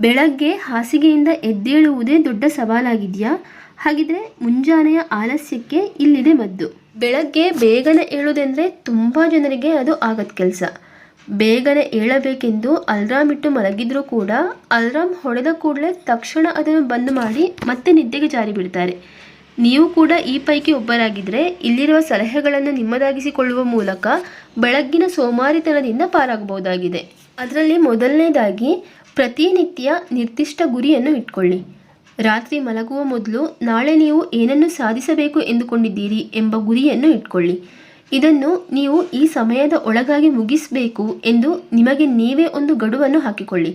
ಬೆಳಗ್ಗೆ ಹಾಸಿಗೆಯಿಂದ ಎದ್ದೇಳುವುದೇ ದೊಡ್ಡ ಸವಾಲಾಗಿದೆಯಾ? ಹಾಗಿದ್ರೆ ಮುಂಜಾನೆಯ ಆಲಸ್ಯಕ್ಕೆ ಇಲ್ಲಿದೆ ಮದ್ದು. ಬೆಳಗ್ಗೆ ಬೇಗನೆ ಏಳೋದೆಂದರೆ ತುಂಬ ಜನರಿಗೆ ಅದು ಆಗದ ಕೆಲಸ. ಬೇಗನೆ ಏಳಬೇಕೆಂದು ಅಲ್ರಾಮ್ ಇಟ್ಟು ಮಲಗಿದ್ರೂ ಕೂಡ ಅಲ್ರಾಮ್ ಹೊಡೆದ ಕೂಡಲೇ ತಕ್ಷಣ ಅದನ್ನು ಬಂದ್ ಮಾಡಿ ಮತ್ತೆ ನಿದ್ದೆಗೆ ಜಾರಿ ಬಿಡ್ತಾರೆ ನೀವು ಕೂಡ ಈ ಪೈಕಿ ಒಬ್ಬರಾಗಿದ್ದರೆ ಇಲ್ಲಿರುವ ಸಲಹೆಗಳನ್ನು ನಿಮ್ಮದಾಗಿಸಿಕೊಳ್ಳುವ ಮೂಲಕ ಬೆಳಗ್ಗಿನ ಸೋಮಾರಿತನದಿಂದ ಪಾರಾಗಬಹುದಾಗಿದೆ. ಅದರಲ್ಲಿ ಮೊದಲನೇದಾಗಿ ಪ್ರತಿನಿತ್ಯ ನಿರ್ದಿಷ್ಟ ಗುರಿಯನ್ನು ಇಟ್ಕೊಳ್ಳಿ. ರಾತ್ರಿ ಮಲಗುವ ಮೊದಲು ನಾಳೆ ನೀವು ಏನನ್ನು ಸಾಧಿಸಬೇಕು ಎಂದುಕೊಂಡಿದ್ದೀರಿ ಎಂಬ ಗುರಿಯನ್ನು ಇಟ್ಕೊಳ್ಳಿ. ಇದನ್ನು ನೀವು ಈ ಸಮಯದ ಒಳಗಾಗಿ ಮುಗಿಸಬೇಕು ಎಂದು ನಿಮಗೆ ನೀವೇ ಒಂದು ಗಡುವನ್ನು ಹಾಕಿಕೊಳ್ಳಿ.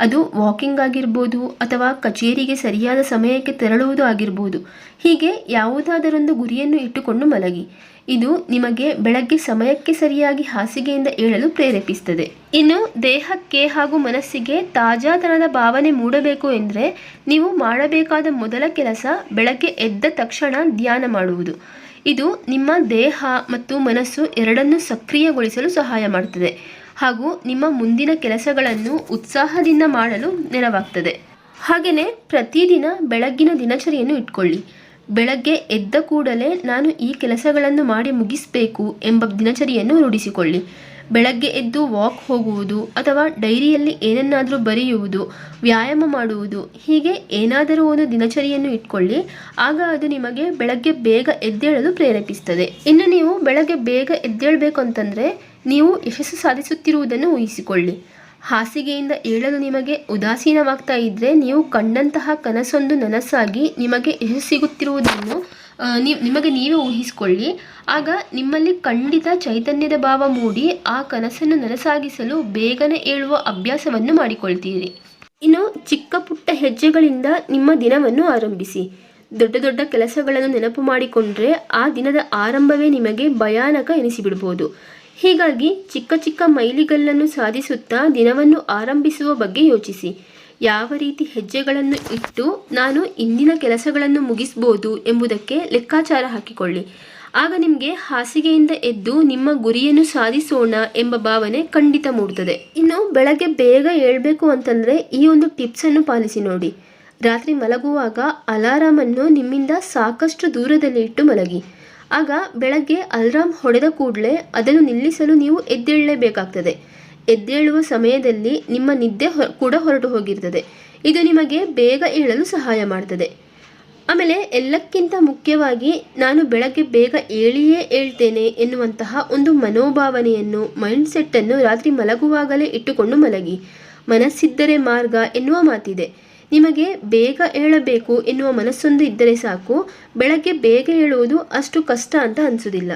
ಅದು ವಾಕಿಂಗ್ ಆಗಿರ್ಬೋದು ಅಥವಾ ಕಚೇರಿಗೆ ಸರಿಯಾದ ಸಮಯಕ್ಕೆ ತೆರಳುವುದು ಆಗಿರ್ಬೋದು. ಹೀಗೆ ಯಾವುದಾದರೊಂದು ಗುರಿಯನ್ನು ಇಟ್ಟುಕೊಂಡು ಮಲಗಿ. ಇದು ನಿಮಗೆ ಬೆಳಗ್ಗೆ ಸಮಯಕ್ಕೆ ಸರಿಯಾಗಿ ಹಾಸಿಗೆಯಿಂದ ಏಳಲು ಪ್ರೇರೇಪಿಸುತ್ತದೆ. ಇನ್ನು ದೇಹಕ್ಕೆ ಹಾಗೂ ಮನಸ್ಸಿಗೆ ತಾಜಾತನದ ಭಾವನೆ ಮೂಡಬೇಕು ಎಂದರೆ ನೀವು ಮಾಡಬೇಕಾದ ಮೊದಲ ಕೆಲಸ ಬೆಳಗ್ಗೆ ಎದ್ದ ತಕ್ಷಣ ಧ್ಯಾನ ಮಾಡುವುದು. ಇದು ನಿಮ್ಮ ದೇಹ ಮತ್ತು ಮನಸ್ಸು ಎರಡನ್ನೂ ಸಕ್ರಿಯಗೊಳಿಸಲು ಸಹಾಯ ಮಾಡುತ್ತದೆ ಹಾಗೂ ನಿಮ್ಮ ಮುಂದಿನ ಕೆಲಸಗಳನ್ನು ಉತ್ಸಾಹದಿಂದ ಮಾಡಲು ನೆರವಾಗ್ತದೆ. ಹಾಗೆಯೇ ಪ್ರತಿದಿನ ಬೆಳಗ್ಗಿನ ದಿನಚರಿಯನ್ನು ಇಟ್ಕೊಳ್ಳಿ. ಬೆಳಗ್ಗೆ ಎದ್ದ ಕೂಡಲೇ ನಾನು ಈ ಕೆಲಸಗಳನ್ನು ಮಾಡಿ ಮುಗಿಸಬೇಕು ಎಂಬ ದಿನಚರಿಯನ್ನು ರೂಢಿಸಿಕೊಳ್ಳಿ. ಬೆಳಗ್ಗೆ ಎದ್ದು ವಾಕ್ ಹೋಗುವುದು ಅಥವಾ ಡೈರಿಯಲ್ಲಿ ಏನನ್ನಾದರೂ ಬರೆಯುವುದು, ವ್ಯಾಯಾಮ ಮಾಡುವುದು, ಹೀಗೆ ಏನಾದರೂ ಒಂದು ದಿನಚರಿಯನ್ನು ಇಟ್ಕೊಳ್ಳಿ, ಆಗ ಅದು ನಿಮಗೆ ಬೆಳಗ್ಗೆ ಬೇಗ ಎದ್ದೇಳಲು ಪ್ರೇರೇಪಿಸ್ತದೆ ಇನ್ನು ನೀವು ಬೆಳಗ್ಗೆ ಬೇಗ ಎದ್ದೇಳಬೇಕು ಅಂತಂದರೆ ನೀವು ಯಶಸ್ಸು ಸಾಧಿಸುತ್ತಿರುವುದನ್ನು ಊಹಿಸಿಕೊಳ್ಳಿ. ಹಾಸಿಗೆಯಿಂದ ಏಳಲು ನಿಮಗೆ ಉದಾಸೀನವಾಗ್ತಾ ಇದ್ದರೆ ನೀವು ಕಂಡಂತಹ ಕನಸೊಂದು ನನಸಾಗಿ ನಿಮಗೆ ಯಶಸ್ಸು ಸಿಗುತ್ತಿರುವುದನ್ನು ನೀವು ನಿಮಗೆ ನೀವೇ ಊಹಿಸಿಕೊಳ್ಳಿ. ಆಗ ನಿಮ್ಮಲ್ಲಿ ಖಂಡಿತ ಚೈತನ್ಯದ ಭಾವ ಮೂಡಿ ಆ ಕನಸನ್ನು ನನಸಾಗಿಸಲು ಬೇಗನೆ ಏಳುವ ಅಭ್ಯಾಸವನ್ನು ಮಾಡಿಕೊಳ್ತೀರಿ. ಇನ್ನು ಚಿಕ್ಕ ಪುಟ್ಟ ಹೆಜ್ಜೆಗಳಿಂದ ನಿಮ್ಮ ದಿನವನ್ನು ಆರಂಭಿಸಿ. ದೊಡ್ಡ ದೊಡ್ಡ ಕೆಲಸಗಳನ್ನು ನೆನಪು ಮಾಡಿಕೊಂಡ್ರೆ ಆ ದಿನದ ಆರಂಭವೇ ನಿಮಗೆ ಭಯಾನಕ ಎನಿಸಿಬಿಡ್ಬೋದು. ಹೀಗಾಗಿ ಚಿಕ್ಕ ಚಿಕ್ಕ ಮೈಲಿಗಲ್ಲನ್ನು ಸಾಧಿಸುತ್ತಾ ದಿನವನ್ನು ಆರಂಭಿಸುವ ಬಗ್ಗೆ ಯೋಚಿಸಿ. ಯಾವ ರೀತಿ ಹೆಜ್ಜೆಗಳನ್ನು ಇಟ್ಟು ನಾನು ಇಂದಿನ ಕೆಲಸಗಳನ್ನು ಮುಗಿಸ್ಬೋದು ಎಂಬುದಕ್ಕೆ ಲೆಕ್ಕಾಚಾರ ಹಾಕಿಕೊಳ್ಳಿ. ಆಗ ನಿಮಗೆ ಹಾಸಿಗೆಯಿಂದ ಎದ್ದು ನಿಮ್ಮ ಗುರಿಯನ್ನು ಸಾಧಿಸೋಣ ಎಂಬ ಭಾವನೆ ಖಂಡಿತ ಮೂಡುತ್ತದೆ. ಇನ್ನು ಬೆಳಗ್ಗೆ ಬೇಗ ಏಳಬೇಕು ಅಂತಂದರೆ ಈ ಒಂದು ಟಿಪ್ಸನ್ನು ಪಾಲಿಸಿ ನೋಡಿ. ರಾತ್ರಿ ಮಲಗುವಾಗ ಅಲಾರಾಮನ್ನು ನಿಮ್ಮಿಂದ ಸಾಕಷ್ಟು ದೂರದಲ್ಲಿ ಇಟ್ಟು ಮಲಗಿ. ಆಗ ಬೆಳಗ್ಗೆ ಅಲಾರಾಮ್ ಹೊಡೆದ ಕೂಡಲೇ ಅದನ್ನು ನಿಲ್ಲಿಸಲು ನೀವು ಎದ್ದೇಳಲೇಬೇಕಾಗ್ತದೆ. ಎದ್ದೇಳುವ ಸಮಯದಲ್ಲಿ ನಿಮ್ಮ ನಿದ್ದೆ ಕೂಡ ಹೊರಟು ಹೋಗಿರ್ತದೆ. ಇದು ನಿಮಗೆ ಬೇಗ ಏಳಲು ಸಹಾಯ ಮಾಡ್ತದೆ. ಆಮೇಲೆ ಎಲ್ಲಕ್ಕಿಂತ ಮುಖ್ಯವಾಗಿ ನಾನು ಬೆಳಗ್ಗೆ ಬೇಗ ಏಳಿಯೇ ಏಳ್ತೇನೆ ಎನ್ನುವಂತಹ ಒಂದು ಮನೋಭಾವನೆಯನ್ನು, ಮೈಂಡ್ಸೆಟ್ಟನ್ನು ರಾತ್ರಿ ಮಲಗುವಾಗಲೇ ಇಟ್ಟುಕೊಂಡು ಮಲಗಿ. ಮನಸ್ಸಿದ್ದರೆ ಮಾರ್ಗ ಎನ್ನುವ ಮಾತಿದೆ. ನಿಮಗೆ ಬೇಗ ಏಳಬೇಕು ಎನ್ನುವ ಮನಸ್ಸೊಂದು ಇದ್ದರೆ ಸಾಕು ಬೆಳಗ್ಗೆ ಬೇಗ ಏಳುವುದು ಅಷ್ಟು ಕಷ್ಟ ಅಂತ ಅನಿಸೋದಿಲ್ಲ